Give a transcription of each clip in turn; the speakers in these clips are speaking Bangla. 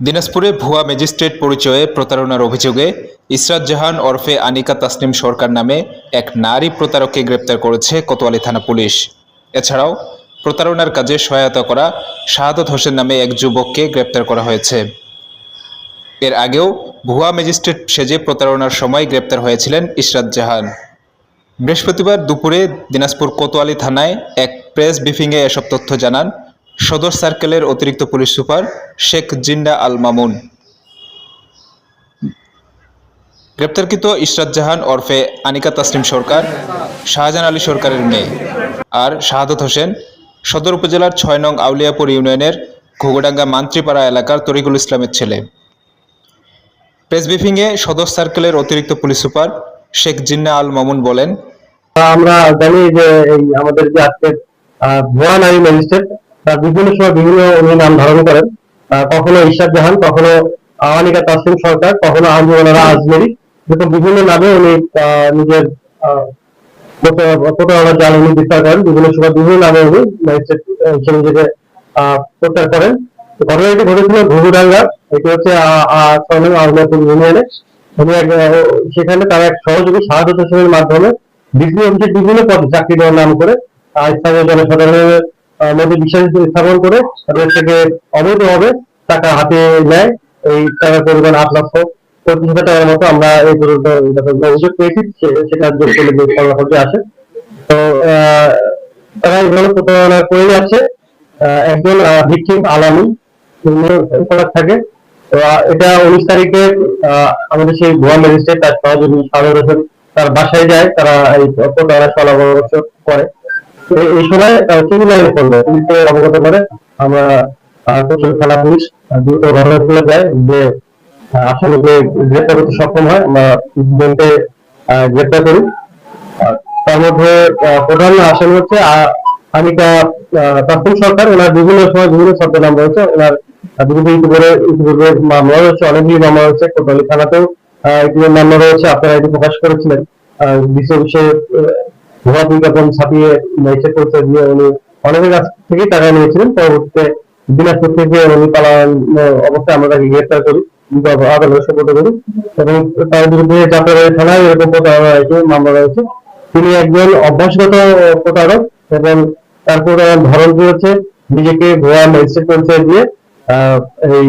দিনাজপুরে ভুয়া ম্যাজিস্ট্রেট পরিচয়ে প্রতারণার অভিযোগে ইসরাত জাহান ওরফে আনিকা তাসনিম সরকার নামে এক নারী প্রতারককে গ্রেপ্তার করেছে কোতোয়ালি থানা পুলিশ। এছাড়াও প্রতারণার কাজে সহায়তা করা শাহাদত হোসেন নামে এক যুবককে গ্রেপ্তার করা হয়েছে। এর আগেও ভুয়া ম্যাজিস্ট্রেট সেজে প্রতারণার সময় গ্রেপ্তার হয়েছিলেন ইসরাত জাহান। বৃহস্পতিবার দুপুরে দিনাজপুর কোতোয়ালি থানায় এক প্রেস ব্রিফিংয়ে এসব তথ্য জানান সদর সার্কেলের অতিরিক্ত পুলিশ সুপার শেখ জিন্ডা আল মামুন। গ্রেপ্তারকৃত ইশরাত জাহান ওরফে আনিকা তাসলিম সরকার, শাহজাহান আলী সরকারের মেয়ে আর শাহাদত হোসেন সদর উপজেলার ছয় নং আউলিয়াপুর ইউনিয়নের ঘুঘুডাঙ্গা মান্ত্রীপাড়া এলাকার তরিকুল ইসলামের ছেলে। প্রেস ব্রিফিংয়ে সদর সার্কেলের অতিরিক্ত পুলিশ সুপার শেখ জিন্না আল মামুন বলেন, আমরা জানি যে আমাদের যে আজকে ভুয়া নারী ম্যাজিস্ট্রেট তার বিভিন্ন সময় বিভিন্ন উনি নাম ধারণ করেন। কখনো ইশাদ জাহান কখনো আওয়ানিকা তাসলিম সরকার কখনো আঞ্জুমানারা আজমেরি যেরকম বিভিন্ন নামে উনি নিজের আহ, প্রতা- প্রতারণার জাল উনি বিস্তার করেন। বিভিন্ন সময় বিভিন্ন নামে উনি ম্যাজিস্ট্রেট হিসেবে নিজেকে প্রচার করেন। ঘটনাটি ঘটেছিল ঘুঘুডাঙ্গা এটি হচ্ছে আহ, আহ, ছয় নং আউলিয়াপুর ইউনিয়নে সেখানে তার এক সহযোগী হোসেনের মাধ্যমে অফিসের বিভিন্ন পদে চাকরি দেওয়ার নাম করে স্থানীয় জনসাধারণের মধ্যে বিশ্বাস স্থাপন করে তাদের থেকে অবৈধভাবে টাকা হাতে নেয়। এই টাকার পরিমাণ আট লক্ষ পঁচিশ হাজার টাকার মতো আমরা এই পর্যন্ত অভিযোগ পেয়েছি সেটা যোগ করলে আসে। তো তারা এইভাবে প্রতারণা করে যাচ্ছে। একজন ভিকটিম আলামী থাকে। তো এটা উনিশ তারিখে আমাদের সেই ভুয়া ম্যাজিস্ট্রেট তার সহযোগী হোসেন তার বাসায় যায়। তারা এই প্রতারণা সলাপরামর্শ করে। এই সময় পুলিশকে অবগত করে। আমরা থানা পুলিশ দ্রুত ঘটনাস্থলে যায় যে গ্রেপ্তার করতে সক্ষম হয় আমরা গ্রেপ্তার করি। তার মধ্যে প্রধান আসামি হচ্ছে আ- আনিকা সরকার। ওনার বিভিন্ন সময় বিভিন্ন ছদ্মনাম রয়েছে। ওনার বিরুদ্ধে ইতিপূর্বে ইতিপূর্বে মামলা রয়েছে অনেকগুলি মামলা রয়েছে। কোতোয়ালি থানাতেও আহ, মামলা রয়েছে। আপনারা এটি প্রকাশ করেছিলেন। বিশ্ব বিষয়ে ভুয়া বিজ্ঞাপন ছাপিয়ে ম্যাজিস্ট্রেট পরিচয় দিয়ে উনি অনেকের কাছ থেকে টাকা নিয়েছিলেন। পরবর্তীতে দিনাজপুর থেকে উনি পালান অবস্থায় আমরা তাকে গ্রেপ্তার করি আদালতে সুপর্দ করি এবং তার বিরুদ্ধে যাত্রাবাড়ি থানায় এরকম প্রতারণা রয়েছে, মামলা রয়েছে। তিনি একজন অভ্যাসগত প্রতারক এবং তার ধরন হচ্ছে? নিজেকে ভুয়া ম্যাজিস্ট্রেট পরিচয় দিয়ে এই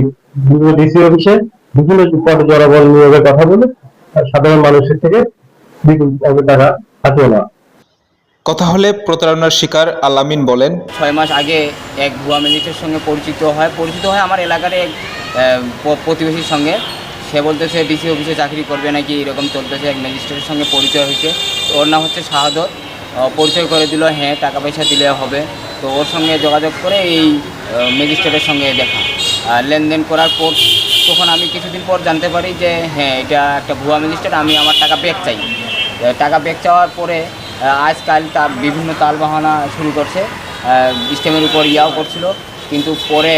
ডিসি অফিসে বিভিন্ন পদে জনবল নিয়োগের কথা বলে, সাধারণ মানুষের থেকে বিপুল টাকা হাতিয়ে নেওয়া। কথা হলে প্রতারণার শিকার আলামিন বলেন, ছয় মাস আগে এক ভুয়া ম্যাজিস্ট্রেটের সঙ্গে পরিচিত হয়। পরিচিত হয় আমার এলাকার এক প্রতিবেশীর সঙ্গে। সে বলতেছে, ডিসি অফিসে চাকরি করবে নাকি? এরকম চলতেছে। এক ম্যাজিস্ট্রেটের সঙ্গে পরিচয় হয়েছে। ওর নাম হচ্ছে শাহাদত। পরিচয় করে দিল হ্যাঁ টাকা পয়সা দিলে হবে। তো ওর সঙ্গে যোগাযোগ করে এই ম্যাজিস্ট্রেটের সঙ্গে দেখা। আর লেনদেন করার পর তখন আমি কিছুদিন পর জানতে পারি যে হ্যাঁ এটা একটা ভুয়া ম্যাজিস্ট্রেট, আমি আমার টাকা ব্যাক চাই। টাকা ব্যাক চাওয়ার পরে আজকাল তার বিভিন্ন তাল তালবাহানা শুরু করছে। সিস্টেমের উপর ইয়াও করছিল, কিন্তু পরে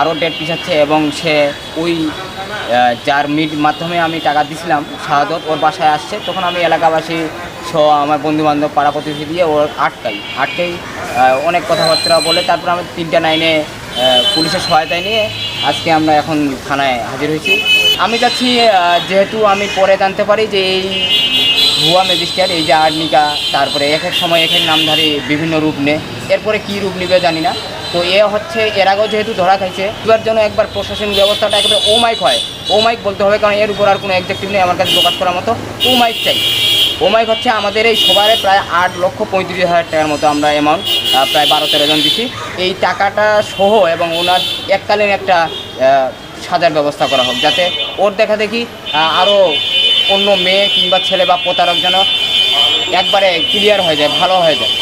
আরও ডেট পিছাচ্ছে এবং সে ওই যার মিট মাধ্যমে আমি টাকা দিছিলাম, শাহাদত, ওর বাসায় আসছে। তখন আমি এলাকাবাসী সহ আমার বন্ধু বান্ধব পাড়া প্রতিবেশী দিয়ে ওর আটকাই। আটকাই অনেক কথাবার্তা বলে তারপর আমি তিনটা নাইনে পুলিশের সহায়তায় নিয়ে আজকে আমরা এখন থানায় হাজির হয়েছি। আমি চাচ্ছি যেহেতু আমি পরে জানতে পারি যে এই ভুয়া ম্যাজিস্ট্রেট এই যে আর্নিকা তারপরে এক এক সময় এক এক নামধারী বিভিন্ন রূপ নেয়। এরপরে কী রূপ নিবে জানি না। তো এ হচ্ছে, এর আগেও যেহেতু ধরা খাইছে, এবার জন্য একবার প্রশাসনিক ব্যবস্থাটা একেবারে ও মাইক হয়। ও মাইক বলতে হবে, কারণ এর উপর আর কোনো একজেক্টিভ নেই, আমার কাছে প্রকাশ করার মতো ও মাইক চাই। ও মাইক হচ্ছে আমাদের এই সবারে প্রায় আট লক্ষ পঁয়ত্রিশ হাজার টাকার মতো আমরা অ্যামাউন্ট প্রায় বারো তেরো জন দিছি। এই টাকাটা সহ এবং ওনার এককালীন একটা সাজার ব্যবস্থা করা হোক, যাতে ওর দেখা দেখি আরও অন্য মেয়ে কিংবা ছেলে বা প্রতারক যেন একবারে ক্লিয়ার হয়ে যায় ভালো হয়ে যায়।